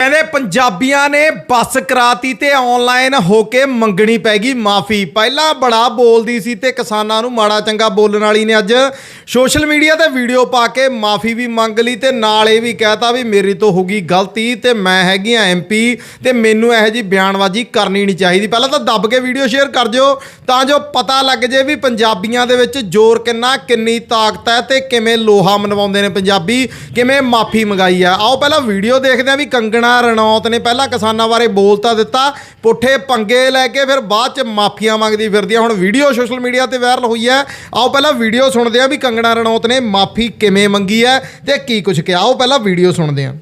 ਕਹਿੰਦੇ ਪੰਜਾਬੀਆਂ ਨੇ ਬੱਸ ਕਰਾਤੀ ਤੇ ਆਨਲਾਈਨ ਹੋ ਕੇ ਮੰਗਣੀ ਪੈ ਗਈ ਮਾਫੀ। ਪਹਿਲਾਂ ਬੜਾ ਬੋਲਦੀ ਸੀ ਤੇ ਕਿਸਾਨਾਂ ਨੂੰ ਮਾੜਾ ਚੰਗਾ ਬੋਲਣ ਵਾਲੀ ਨੇ ਅੱਜ ਸੋਸ਼ਲ ਮੀਡੀਆ ਤੇ ਵੀਡੀਓ ਪਾ ਕੇ ਮਾਫੀ ਵੀ ਮੰਗ ਲਈ ਤੇ ਨਾਲ ਇਹ ਵੀ ਕਹਿਤਾ ਵੀ ਮੇਰੀ ਤੋਂ ਹੋ ਗਈ ਗਲਤੀ ਤੇ ਮੈਂ ਹੈਗੀ ਆ ਐਮਪੀ ਤੇ ਮੈਨੂੰ ਇਹੋ ਜੀ ਬਿਆਨਬਾਜ਼ੀ ਕਰਨੀ ਨਹੀਂ ਚਾਹੀਦੀ। ਪਹਿਲਾਂ ਤਾਂ ਦੱਬ ਕੇ ਵੀਡੀਓ ਸ਼ੇਅਰ ਕਰ ਦਿਓ ਤਾਂ ਜੋ ਪਤਾ ਲੱਗ ਜੇ ਵੀ ਪੰਜਾਬੀਆਂ ਦੇ ਵਿੱਚ ਜ਼ੋਰ ਕਿੰਨਾ, ਕਿੰਨੀ ਤਾਕਤ ਹੈ ਤੇ ਕਿਵੇਂ ਲੋਹਾ ਮਨਵਾਉਂਦੇ ਨੇ ਪੰਜਾਬੀ, ਕਿਵੇਂ ਮਾਫੀ ਮੰਗਾਈ ਆ। ਆਓ ਪਹਿਲਾਂ ਵੀਡੀਓ ਦੇਖਦੇ ਆ ਵੀ ਕੰਗਣਾ ਰਣ ਰਣੌਤ ਨੇ ਪਹਿਲਾਂ ਕਿਸਾਨਾਂ ਬਾਰੇ ਬੋਲ ਤਾਂ ਦਿੱਤਾ ਪੁੱਠੇ ਪੰਗੇ ਲੈ ਕੇ ਫਿਰ ਬਾਅਦ ਚ ਮਾਫੀਆਂ ਮੰਗਦੀ ਫਿਰਦੀ ਆ ਹੁਣ ਵੀਡੀਓ ਸੋਸ਼ਲ ਮੀਡੀਆ ਤੇ ਵਾਇਰਲ ਹੋਈ ਹੈ ਆਓ ਪਹਿਲਾਂ ਵੀਡੀਓ ਸੁਣਦੇ ਆ ਵੀ ਕੰਗਣਾ ਰਣੌਤ ਨੇ ਮਾਫੀ ਕਿਵੇਂ ਮੰਗੀ ਹੈ ਤੇ ਕੀ ਕੁਝ ਕਿਹਾ ਆਓ ਪਹਿਲਾਂ ਵੀਡੀਓ ਸੁਣਦੇ ਆ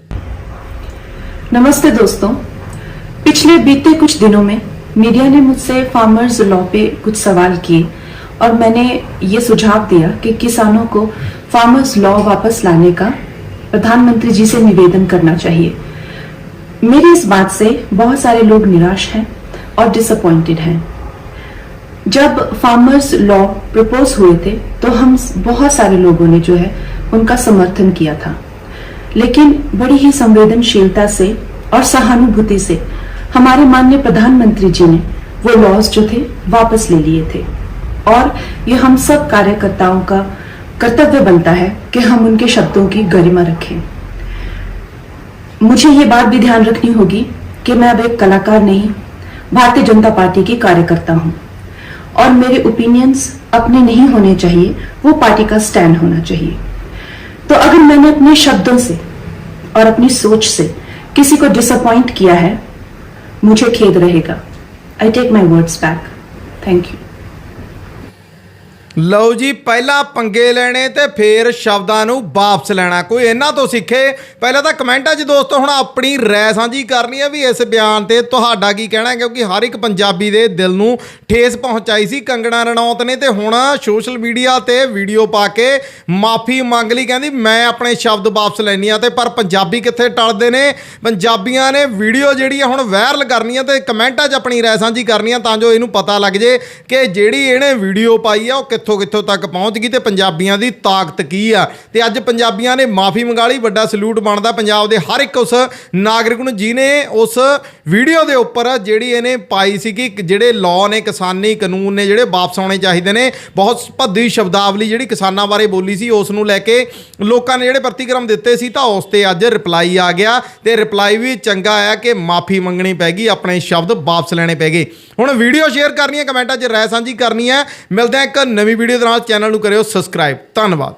नमस्ते दोस्तों पिछले बीते कुछ दिनों में मीडिया ने मुझसे फार्मर्स लॉ पे कुछ सवाल किए और मैंने ये सुझाव दिया कि किसानों को फार्मर्स लॉ वापस लाने का प्रधानमंत्री जी से निवेदन करना चाहिए मेरी इस बात से बहुत सारे लोग निराश हैं और डिसअपॉइंटेड हैं। जब फार्मर्स लॉ प्रपोज हुए थे तो हम बहुत सारे लोगों ने जो है, उनका समर्थन किया था। लेकिन बड़ी ही संवेदनशीलता से और सहानुभूति से हमारे माननीय प्रधानमंत्री जी ने वो लॉज जो थे, वापस ले लिए थे। और ये हम सब कार्यकर्ताओं का कर्तव्य बनता है कि हम उनके शब्दों की गरिमा रखें। मुझे ये बात भी ध्यान रखनी होगी कि मैं अब एक कलाकार नहीं, भारतीय जनता पार्टी की कार्यकर्ता हूँ। और मेरे ओपिनियंस अपने नहीं होने चाहिए, वो पार्टी का स्टैंड होना चाहिए। तो अगर मैंने अपने शब्दों से और अपनी सोच से किसी को डिसअपॉइंट किया है, मुझे खेद रहेगा। I take my words back thank you ਲਓ ਜੀ, ਪਹਿਲਾਂ ਪੰਗੇ ਲੈਣੇ ਤੇ ਫੇਰ ਸ਼ਬਦਾਂ ਨੂੰ ਵਾਪਸ ਲੈਣਾ। ਕੋਈ ਇਹਨਾਂ ਤੋਂ ਸਿੱਖੇ? ਪਹਿਲਾਂ ਤਾਂ ਕਮੈਂਟਾਂ 'ਚ ਦੋਸਤੋ, ਹੁਣ ਆਪਣੀ ਰਾਏ ਸਾਂਝੀ ਕਰਨੀ ਹੈ ਵੀ ਇਸ ਬਿਆਨ ਤੇ ਤੁਹਾਡਾ ਕੀ ਕਹਿਣਾ ਹੈ, ਕਿਉਂਕਿ ਹਰ ਇੱਕ ਪੰਜਾਬੀ ਦੇ ਦਿਲ ਨੂੰ ਠੇਸ ਪਹੁੰਚਾਈ ਸੀ ਕੰਗਣਾ ਰਣੌਤ ਨੇ ਤੇ ਹੁਣ ਸੋਸ਼ਲ ਮੀਡੀਆ ਤੇ ਵੀਡੀਓ ਪਾ ਕੇ ਮਾਫੀ ਮੰਗ ਲਈ, ਕਹਿੰਦੀ ਮੈਂ ਆਪਣੇ ਸ਼ਬਦ ਵਾਪਸ ਲੈਣੀ ਆ ਤੇ ਪਰ ਪੰਜਾਬੀ ਕਿੱਥੇ ਟਲਦੇ ਨੇ? ਪੰਜਾਬੀਆਂ ਨੇ ਵੀਡੀਓ ਜਿਹੜੀ ਆ ਹੁਣ ਵਾਇਰਲ ਕਰਨੀ ਆ ਤੇ ਕਮੈਂਟਾਂ 'ਚ ਆਪਣੀ ਰਾਏ ਸਾਂਝੀ ਕਰਨੀ ਆ ਤਾਂ ਜੋ ਇਹਨੂੰ ਪਤਾ ਲੱਗ ਜੇ ਕਿ ਜਿਹੜੀ ਇਹਨੇ ਵੀਡੀਓ ਪਾਈ ਆ ਉਹ ਕਿੱਥੋਂ ਕਿੱਥੋਂ ਤੱਕ ਪਹੁੰਚ ਗਈ ਤੇ ਪੰਜਾਬੀਆਂ ਦੀ ਤਾਕਤ ਕੀ ਆ? ਤੇ ਅੱਜ ਪੰਜਾਬੀਆਂ ਨੇ ਮਾਫੀ ਮੰਗਾ ਲਈ, ਵੱਡਾ ਸਲੂਟ ਬਣਦਾ ਪੰਜਾਬ ਦੇ ਹਰ ਇੱਕ ਉਸ ਨਾਗਰਿਕ ਨੂੰ, ਜਿਹਨੇ ਉਸ ਵੀਡੀਓ ਦੇ ਉੱਪਰ ਜਿਹੜੀ ਇਹਨੇ ਪਾਈ ਸੀ ਕਿ ਜਿਹੜੇ ਲਾਅ ਨੇ, ਕਿਸਾਨੀ ਕਾਨੂੰਨ ਨੇ, ਜਿਹੜੇ ਵਾਪਸ ਆਉਣੇ ਚਾਹੀਦੇ ਨੇ, ਬਹੁਤ ਭੱਦੀ ਸ਼ਬਦਾਵਲੀ ਜਿਹੜੀ ਕਿਸਾਨਾਂ ਬਾਰੇ ਬੋਲੀ ਸੀ, ਉਸ ਨੂੰ ਲੈ ਕੇ ਲੋਕਾਂ ਨੇ ਜਿਹੜੇ ਪ੍ਰਤੀਕਰਮ ਦਿੱਤੇ ਸੀ ਤਾਂ ਉਸ ਤੇ ਅੱਜ ਰਿਪਲਾਈ ਆ ਗਿਆ ਤੇ ਰਿਪਲਾਈ ਵੀ ਚੰਗਾ ਆਇਆ ਕਿ ਮਾਫੀ ਮੰਗਣੀ ਪੈ ਗਈ, ਆਪਣੇ ਸ਼ਬਦ ਵਾਪਸ ਲੈਣੇ ਪੈ ਗਏ। ਹੁਣ ਵੀਡੀਓ ਸ਼ੇਅਰ ਕਰਨੀ ਹੈ, ਕਮੈਂਟਾਂ 'ਚ ਰਾਏ ਸਾਂਝੀ ਕਰਨੀ ਹੈ। ਮਿਲਦੇ ਹਾਂ ਇੱਕ ਨਵੀਂ ਵੀਡੀਓ ਦੇ ਨਾਲ ਚੈਨਲ ਨੂੰ ਕਰਿਓ ਸਬਸਕ੍ਰਾਈਬ ਧੰਨਵਾਦ।